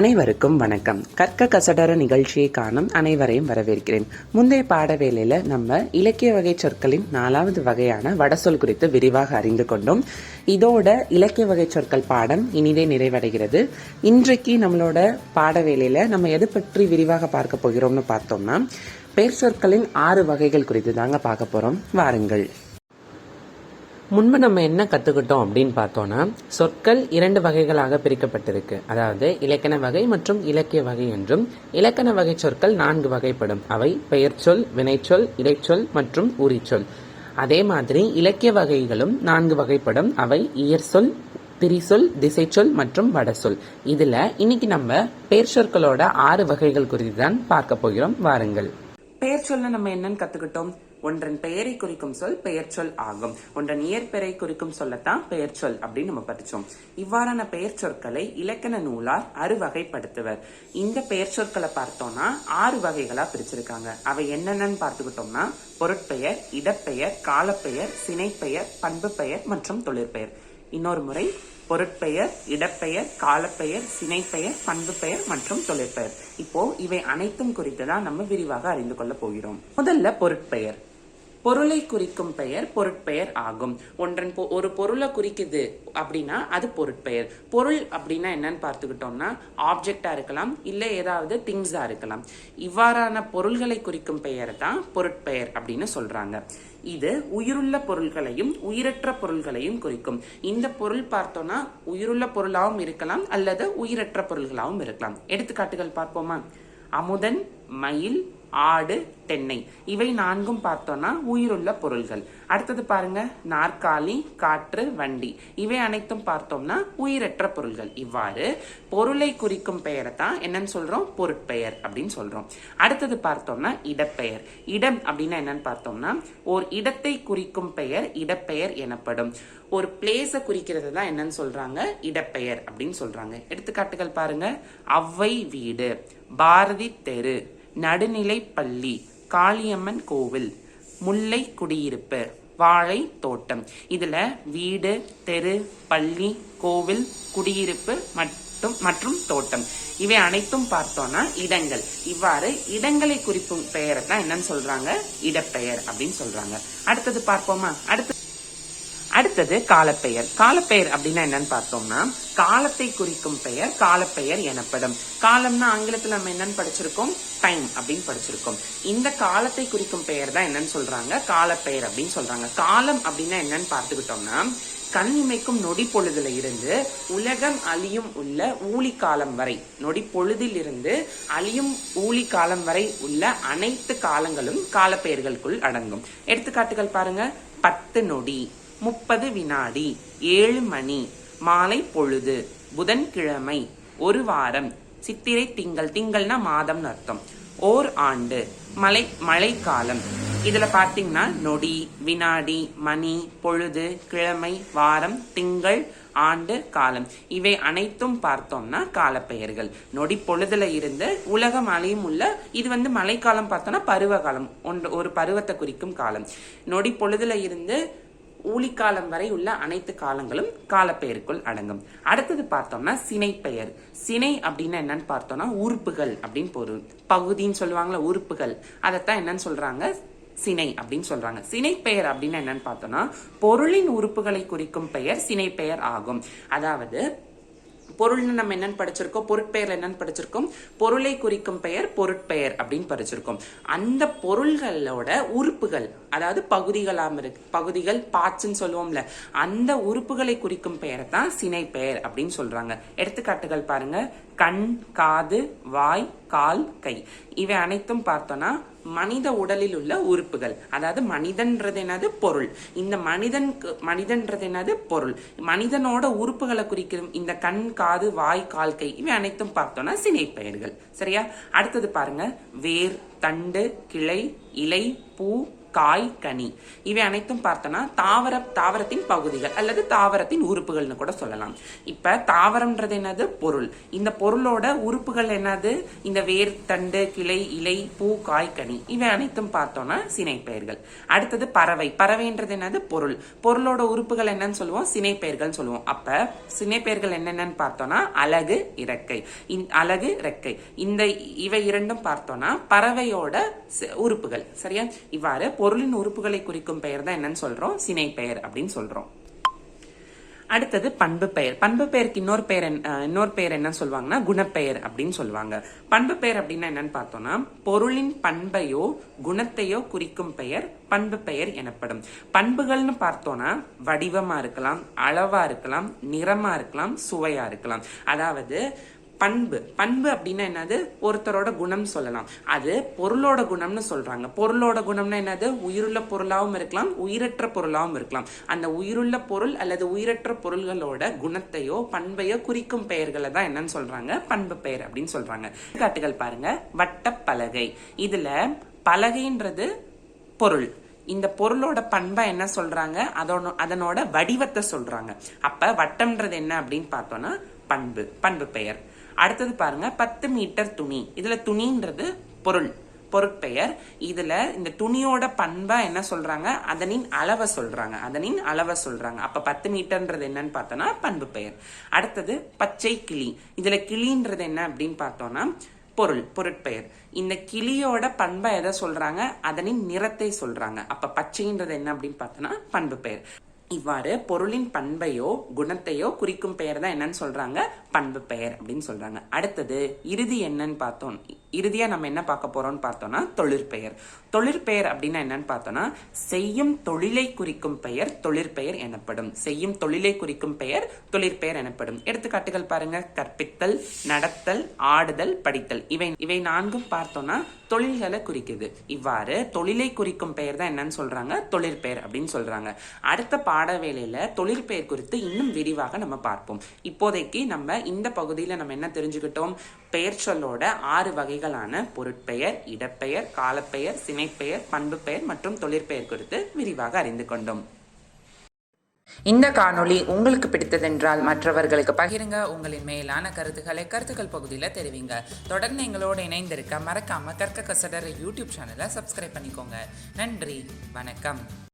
அனைவருக்கும் வணக்கம். கற்க கசடர நிகழ்ச்சியை காணும் அனைவரையும் வரவேற்கிறேன். முந்தைய பாடவேளையில நம்ம இலக்கிய வகை சொற்களின் நாலாவது வகையான வடசொல் குறித்து விரிவாக அறிந்து கொண்டோம். இதோட இலக்கிய வகை சொற்கள் பாடம் இனிதே நிறைவடைகிறது. இன்றைக்கு நம்மளோட பாடவேளையில நம்ம எது பற்றி விரிவாக பார்க்க போகிறோம்னு பார்த்தோம்னா பெயர் சொற்களின் ஆறு வகைகள் குறித்து தாங்க பார்க்க போறோம். வாருங்கள். முன்பு நம்ம என்ன கற்றுக்கிட்டோம் அப்படின்னு பார்த்தோம்னா சொற்கள் இரண்டு வகைகளாக பிரிக்கப்பட்டிருக்கு. அதாவது இலக்கண வகை மற்றும் இலக்கிய வகை என்றும் இலக்கண வகை சொற்கள் நான்கு வகைப்படும். அவை பெயர்ச்சொல் வினைச்சொல் இடைச்சொல் மற்றும் உரிச்சொல் அதே மாதிரி இலக்கிய வகைகளும் நான்கு வகைப்படும். அவை இயற்சொல் திரிசொல் திசைச்சொல் மற்றும் வடசொல் இதுல இன்னைக்கு நம்ம பெயர் சொற்களோட ஆறு வகைகள் குறித்து தான் பார்க்க போகிறோம். வாருங்கள். பெயர் சொல்ல நம்ம என்னன்னு கத்துக்கிட்டோம். ஒன்றன் பெயரை குறிக்கும் சொல் பெயர் சொல் ஆகும். ஒன்றன் இயற்பெயரை குறிக்கும் சொல்லத்தான் பெயர் சொல் அப்படின்னு நம்ம படிச்சோம். இவ்வாறான பெயர் சொற்களை இலக்கண நூலார் அறுவகைப்படுத்துவர். இந்த பெயர் சொற்களை பார்த்தோம்னா ஆறு வகைகளா பிரிச்சிருக்காங்க. அவை என்னென்னு பார்த்துக்கிட்டோம்னா பொருட்பெயர் இடப்பெயர் காலப்பெயர் சினைப்பெயர் பண்பு பெயர் மற்றும் தொழிற்பெயர். இன்னொரு முறை பொருட்பெயர் இடப்பெயர் காலப்பெயர் சினைப்பெயர் பண்பு பெயர் மற்றும் தொழிற்பெயர். இப்போ இவை அனைத்தும் குறித்து தான் நம்ம விரிவாக அறிந்து கொள்ள போகிறோம். முதல்ல பொருட்பெயர். பொருளை குறிக்கும் பெயர் பொருட்பெயர் ஆகும். ஒன்றன் பொ- ஒரு பொருளை குறிக்குது அப்படின்னா அது பொருட்பெயர். பொருள் அப்படின்னா என்னன்னு பார்த்துக்கிட்டோம்னா ஆப்ஜெக்டா இருக்கலாம் இல்லை ஏதாவது திங்ஸா இருக்கலாம். இவ்வாறான பொருள்களை குறிக்கும் பெயரை தான் பொருட்பெயர் அப்படின்னு சொல்றாங்க. இது உயிருள்ள பொருள்களையும் உயிரற்ற பொருள்களையும் குறிக்கும். இந்த பொருள் பார்த்தோம்னா உயிருள்ள பொருளாகவும் இருக்கலாம் அல்லது உயிரற்ற பொருள்களாகவும் இருக்கலாம். எடுத்துக்காட்டுகள் பார்ப்போமா? அமுதன் மயில் ஆடு தென்னை. இவை நான்கும் பார்த்தோம்னா உயிருள்ள பொருள்கள். அடுத்தது பாருங்க நாற்காலி காற்று வண்டி. இவை அனைத்தும் பார்த்தோம்னா உயிரற்ற பொருள்கள். இவ்வாறு பொருளை குறிக்கும் பெயரை தான் என்னன்னு சொல்றோம்? பொருட்பெயர் அப்படின்னு சொல்றோம். அடுத்தது பார்த்தோம்னா இடப்பெயர். இடம் அப்படின்னா என்னன்னு பார்த்தோம்னா ஒரு இடத்தை குறிக்கும் பெயர் இடப்பெயர் எனப்படும். ஒரு பிளேஸை குறிக்கிறது தான் என்னன்னு சொல்றாங்க? இடப்பெயர் அப்படின்னு சொல்றாங்க. எடுத்துக்காட்டுகள் பாருங்க. அவ்வை வீடு. பாரதி தெரு. நடுநிலை பள்ளி காளியம்மன் கோவில் முல்லை குடியிருப்பு வாழை தோட்டம். இதில் வீடு தெரு பள்ளி கோவில் குடியிருப்பு மற்றும் மற்றும் தோட்டம். இவை அனைத்தும் பார்த்தோம்னா இடங்கள். இவ்வாறு இடங்களை குறிக்கும் பெயரை தான் என்னன்னு சொல்றாங்க? இடப்பெயர் அப்படின்னு சொல்றாங்க. அடுத்தது பார்ப்போமா? அடுத்து அடுத்தது காலப்பெயர். காலப்பெயர் அப்படின்னா என்னன்னு பார்த்தோம்னா காலத்தை குறிக்கும் பெயர் காலப்பெயர் எனப்படும். காலம்னா ஆங்கிலத்துல நம்ம என்னன்னு படிச்சிருக்கோம்? டைம் அப்படின்னு படிச்சிருக்கோம். இந்த காலத்தை குறிக்கும் பெயர் தான் என்னன்னு சொல்றாங்க. காலப்பெயர் அப்படின்னு சொல்றாங்க. காலம் அப்படின்னா என்னன்னு பார்த்துக்கிட்டோம்னா கண் இமைக்கும் நொடி பொழுதுல இருந்து உலகம் அழியும் உள்ள ஊழி காலம் வரை. நொடி பொழுதில் இருந்து அழியும் ஊழி காலம் வரை உள்ள அனைத்து காலங்களும் காலப்பெயர்களுக்குள் அடங்கும். எடுத்துக்காட்டுகள் பாருங்க. பத்து நொடி. முப்பது வினாடி ஏழு மணி மாலை பொழுது புதன்கிழமை ஒரு வாரம் சித்திரை திங்கள் திங்கள்னா மாதம்னு அர்த்தம். ஓர் ஆண்டு மழை மழைக்காலம். இதுல பாத்தீங்கன்னா நொடி வினாடி மணி பொழுது கிழமை வாரம் திங்கள் ஆண்டு காலம். இவை அனைத்தும் பார்த்தோம்னா காலப்பெயர்கள். நொடி பொழுதுல இருந்து உலகம் அலையும் உள்ள இது வந்து மழைக்காலம் பார்த்தோம்னா பருவகாலம். ஒன்று ஒரு பருவத்தை குறிக்கும் காலம். நொடி பொழுதுல இருந்து ஊழிக்காலம் வரை உள்ள அனைத்து காலங்களும் காலப்பெயருக்குள் அடங்கும். அடுத்தது பார்த்தோம்னா சினைப்பெயர் சினை அப்படின்னா என்னன்னு பார்த்தோம்னா உறுப்புகள் அப்படின்னு பொருள் பகுதின்னு சொல்லுவாங்கல்ல உறுப்புகள். அதைத்தான் என்னன்னு சொல்றாங்க? சினை அப்படின்னு சொல்றாங்க. சினைப்பெயர் அப்படின்னா என்னன்னு பார்த்தோம்னா பொருளின் உறுப்புகளை குறிக்கும் பெயர் சினைப்பெயர் ஆகும். அதாவது பொருள்னு நம்ம என்னன்னு படிச்சிருக்கோம்? பொருட்பெயர் என்னன்னு படிச்சிருக்கோம்? பொருளை குறிக்கும் பெயர் பொருட்பெயர் அப்படின்னு படிச்சிருக்கோம். அந்த பொருள்களோட உறுப்புகள் அதாவது பகுதிகளாம் இருக்கு பகுதிகள் பார்ட்ஸ்ன்னு சொல்லுவோம்ல அந்த உறுப்புகளை குறிக்கும் பெயரை தான் சினை பெயர் அப்படின்னு சொல்றாங்க. எடுத்துக்காட்டுகள் பாருங்க. கண் காது வாய் கால் கை. இவை அனைத்தும் பார்த்தோம்னா மனித உடலில் உள்ள உறுப்புகள். அதாவது மனிதன்றது என்னது? பொருள். இந்த மனிதன் மனிதன்றது என்னது? பொருள். மனிதனோட உறுப்புகளை குறிக்கும் இந்த கண் காது வாய் கால் கை இவை அனைத்தும் பார்த்தோம்னா சினை சரியா? அடுத்தது பாருங்க. வேர் தண்டு கிளை இலை பூ காய் கனி இவை அனைத்தும் பார்த்தோம்னா தாவர தாவரத்தின் பகுதிகள் அல்லது தாவரத்தின் உறுப்புகள்னு கூட சொல்லலாம். இப்ப தாவரம்ன்றது என்னது? பொருள். இந்த பொருளோட உறுப்புகள் என்னது? இந்த வேர் தண்டு கிளை இலை பூ காய் கனி இவை அனைத்தும் பார்த்தோம்னா சினைப்பெயர்கள். அடுத்தது பறவை. பறவைன்றது என்னது? பொருள். பொருளோட உறுப்புகள் என்னன்னு சொல்லுவோம். சினைப்பெயர்கள் சொல்லுவோம். அப்ப சினைப்பெயர்கள் என்னென்னு பார்த்தோம்னா அலகு இறக்கை. அழகு அலகு இந்த இவை இரண்டும் பார்த்தோம்னா பறவையோட உறுப்புகள். சரியா? இவ்வாறு பொருளின் உறுப்புகளை குறிக்கும் பெயர் தான் என்னன்னு சொல்றோம். சினை பெயர் அப்படின்னு சொல்றோம். அடுத்தது பண்பு பெயர். பண்பு பெயருக்கு இன்னொரு பெயர் என்ன- இன்னொரு பெயர் என்ன சொல்லுவாங்கன்னா குணப்பெயர் அப்படின்னு சொல்லுவாங்க. பண்பு பெயர் அப்படின்னா என்னன்னு பார்த்தோம்னா பொருளின் பண்பையோ குணத்தையோ குறிக்கும் பெயர் பண்பு பெயர் எனப்படும். பண்புகள்னு பார்த்தோம்னா வடிவமா இருக்கலாம் அளவா இருக்கலாம் நிறமா இருக்கலாம் சுவையா இருக்கலாம். அதாவது பண்பு. பண்பு அப்படின்னா என்னது? ஒருத்தரோட குணம் சொல்லலாம். அது பொருளோட குணம்னு சொல்றாங்க. பொருளோட குணம்னா என்னது? உயிருள்ள பொருளாகவும் இருக்கலாம் உயிரற்ற பொருளாகவும் இருக்கலாம். அந்த உயிருள்ள பொருள் அல்லது உயிரற்ற பொருள்களோட குணத்தையோ பண்பையோ குறிக்கும் பெயர்களை தான் என்னன்னு சொல்றாங்க? பண்பு பெயர் அப்படின்னு சொல்றாங்க. காட்டுகள் பாருங்க. வட்டப்பலகை. இதுல பலகைன்றது பொருள். இந்த பொருளோட பண்பை என்ன சொல்றாங்க? அதோட அதனோட வடிவத்தை சொல்றாங்க. அப்ப வட்டம்ன்றது என்ன அப்படின்னு பார்த்தோம்னா பண்பு. பண்பு பெயர். அடுத்தது பாருங்க பத்து மீட்டர் துணி. இதுல துணின்றது பொருள் பொருட்பெயர். இதுல இந்த துணியோட பண்பை என்ன சொல்றாங்க? அதனின் அளவை சொல்றாங்க. அதனின் அளவை சொல்றாங்க. அப்ப பத்து மீட்டர்ன்றது என்னன்னு பார்த்தோம்னா பண்பு பெயர். அடுத்தது பச்சை கிளி. இதுல கிளின்றது என்ன அப்படின்னு பார்த்தோம்னா பொருள் பொருட்பெயர். இந்த கிளியோட பண்பை எதை சொல்றாங்க? அதனின் நிறத்தை சொல்றாங்க. அப்ப பச்சைன்றது என்ன அப்படின்னு பார்த்தோம்னா பண்பு பெயர். இவ்வாறு பொருளின் பண்பையோ குணத்தையோ குறிக்கும் பெயர் தான் என்னன்னு சொல்றாங்க. பண்பு பெயர் அப்படின்னு சொல்றாங்க. அடுத்தது இறுதி என்னன்னு பார்த்தோம். இறுதியாக நம்ம என்ன பார்க்க போகிறோம்னு பார்த்தோம்னா தொழிற்பெயர் தொழிற்பெயர் அப்படின்னா என்னன்னு பார்த்தோம்னா செய்யும் தொழிலை குறிக்கும் பெயர் தொழிற்பெயர் எனப்படும். செய்யும் தொழிலை குறிக்கும் பெயர் தொழிற்பெயர் எனப்படும். எடுத்துக்காட்டுகள் பாருங்க. கற்பித்தல் நடத்தல் ஆடுதல் படித்தல். இவை இவை நான்கும் பார்த்தோம்னா தொழில்களை குறிக்குது. இவ்வாறு தொழிலை குறிக்கும் பெயர் தான் என்னன்னு சொல்றாங்க. தொழிற்பெயர் அப்படின்னு சொல்றாங்க. அடுத்த பாட வேலையில தொழிற்பெயர் குறித்து இன்னும் விரிவாக நம்ம பார்ப்போம். இப்போதைக்கு நம்ம இந்த பகுதியில நம்ம என்ன தெரிஞ்சுக்கிட்டோம்? பெயர் சொல்லோட ஆறு வகைகளான பொருட்பெயர் இடப்பெயர் காலப்பெயர் சினைப்பெயர் பண்பு பெயர் மற்றும் தொழிற்பெயர் குறித்து விரிவாக அறிந்து கொண்டோம். இந்த காணொளி உங்களுக்கு பிடித்ததென்றால் மற்றவர்களுக்கு பகிருங்க. உங்களின் மேலான கருத்துக்களை கருத்துக்கள் பகுதியில் தெரிவிங்க. தொடர்ந்து எங்களோடு இணைந்திருக்க மறக்காம கற்க கசடர் யூடியூப் சேனலை சப்ஸ்கிரைப் பண்ணிக்கோங்க. நன்றி. வணக்கம்.